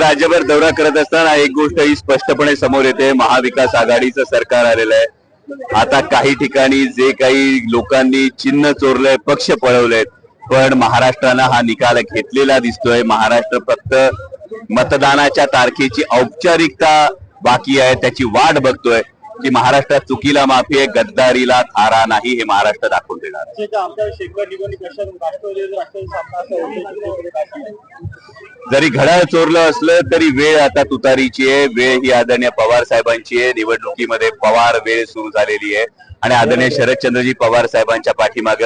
राज्यभर दौरा करत असताना एक गोष्ट ही स्पष्टपणे समोर येते. महाविकास आघाडीचं सरकार आलेलं आहे. आता काही ठिकाणी जे काही लोकांनी चिन्ह चोरलंय पक्ष पळवलेत पण महाराष्ट्रानं हा निकाल घेतलेला दिसतोय. महाराष्ट्र फक्त मतदानाच्या तारखेची औपचारिकता बाकी आहे त्याची वाट बघतोय की महाराष्ट्रात चुकीला माफी आहे गद्दारीला थारा नाही हे महाराष्ट्र दाखवून देणार? जरी घड्याळ चोरलं असलं तरी वेळ आता तुतारीची आहे वेळ ही आदरणीय पवार साहेबांची आहे निवडणुकीमध्ये पवार वेळ सुरू झालेली आहे. आणि आदरणीय शरदचंद्रजी पवार साहेबांच्या पाठीमाग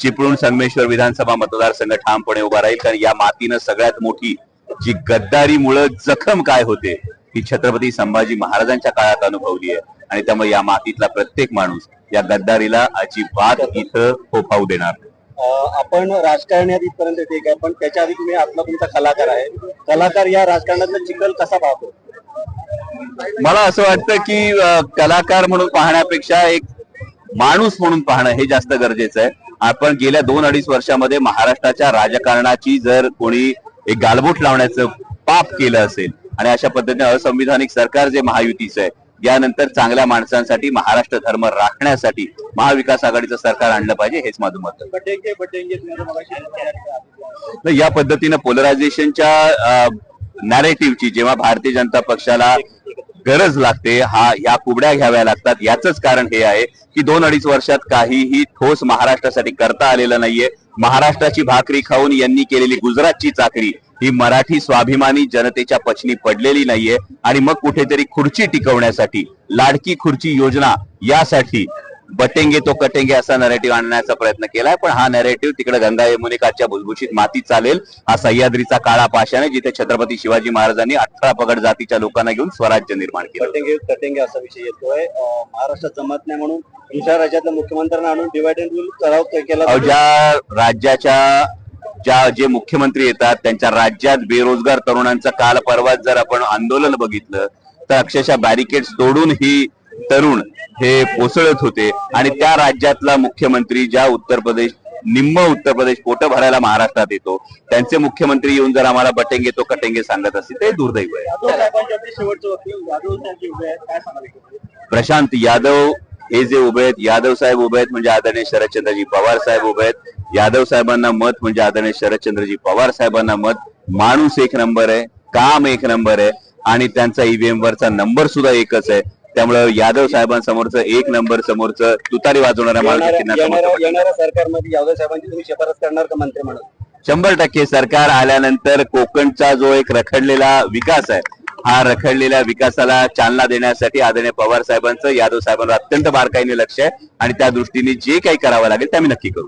चिपळूण संगमेश्वर विधानसभा मतदारसंघ ठामपणे उभा राहील. कारण या मातीनं सगळ्यात मोठी जी गद्दारीमुळं जखम काय होते ही छत्रपती संभाजी महाराजांच्या काळात अनुभवली आहे. आणि त्यामुळे या मातीतला प्रत्येक माणूस या गद्दारीला अजिबात इथं फोफावू देणार आपण राजकारणात इथपर्यंत ठीक आहे पण त्याच्या आधी तुम्ही आपला तुमचा कलाकार आहे. कलाकार या राजकारणातला चिखल कसा पाहतो? मला असं वाटतं की कलाकार म्हणून पाहण्यापेक्षा एक माणूस म्हणून पाहणं हे जास्त गरजेचं आहे. आपण गेल्या दोन अडीच वर्षामध्ये महाराष्ट्राच्या राजकारणाची जर कोणी एक गालबोट लावण्याचं पाप केलं असेल आणि अशा पद्धतीने असंविधानिक सरकार जे महायुतीचं आहे यानंतर चांगल्या माणसांसाठी महाराष्ट्र धर्म राखण्यासाठी महाविकास आघाडीचं सरकार आणलं पाहिजे हेच माझं मत या पद्धतीनं पोलरायझेशनच्या नॅरेटिव्हची जेव्हा भारतीय जनता पक्षाला गरज लागते हा या कुबड्या घ्याव्या लागतात याच कारण हे आहे की दोन अडीच वर्षात काहीही ठोस महाराष्ट्रासाठी करता आलेलं नाहीये. महाराष्ट्राची भाकरी खाऊन यांनी केलेली गुजरातची चाकरी ही मराठी स्वाभिमानी जनतेच्या पचनी पडलेली नाहीये. आणि मग कुठेतरी खुर्ची टिकवण्यासाठी लाडकी खुर्ची योजना यासाठी बटेंगे तो कटेंगे असा नरेटिव्ह आणण्याचा प्रयत्न केलाय. पण हा नरेटिव्ह तिकडे गंगा यमुनिकाच्या भुसभुशीत मातीत चालेल हा सह्याद्रीचा काळा पाशाने जिथे छत्रपती शिवाजी महाराजांनी अठरा पगड जातीच्या लोकांना घेऊन स्वराज्य निर्माण केलं. बटेंगे कटेंगे असा विषय येतोय. महाराष्ट्रात जमत नाही म्हणून दुसऱ्या राज्यातल्या मुख्यमंत्र्यांना आणून डिवाइड अँड रूल कराव केला ज्या राज्याच्या ज्या जे मुख्यमंत्री येतात त्यांच्या राज्यात बेरोजगार तरुणांचं काल परवा जर आपण आंदोलन बघितलं तर अक्षरशः बॅरिकेड तोडून ही तरुण हे कोसळत होते. आणि त्या राज्यातला मुख्यमंत्री ज्या उत्तर प्रदेश निम्म उत्तर प्रदेश पोट भरायला महाराष्ट्रात येतो त्यांचे मुख्यमंत्री येऊन जर आम्हाला बटेंगे तो कटेंगे सांगत असतील ते दुर्दैव आहे. प्रशांत यादव हे जे उभे आहेत यादव साहेब उभे आहेत म्हणजे आदरणीय शरदचंद्रजी पवार साहेब उभे आहेत. यादव साहेबांना मत म्हणजे आदरणीय शरदचंद्रजी पवार साहेबांना मत. माणूस एक नंबर आहे काम एक नंबर आहे आणि त्यांचा ईव्हीएम वरचा नंबर सुद्धा एकच आहे. त्यामुळे यादव साहेबांसमोरचं एक नंबर समोरचं तुतारी वाजवणाऱ्या माणूस येणाऱ्या सरकारमध्ये यादव साहेबांची तुम्ही शिफारस करणार का मंत्री म्हणून? शंभर टक्के सरकार आल्यानंतर कोकणचा जो एक रखडलेला विकास आहे हा रखडलेल्या विकासाला चालना देण्यासाठी आदरणीय पवार साहेबांचं यादव साहेबांवर अत्यंत बारकाईने लक्ष आहे. आणि त्या दृष्टीने जे काही करावं लागेल ते आम्ही नक्की करू.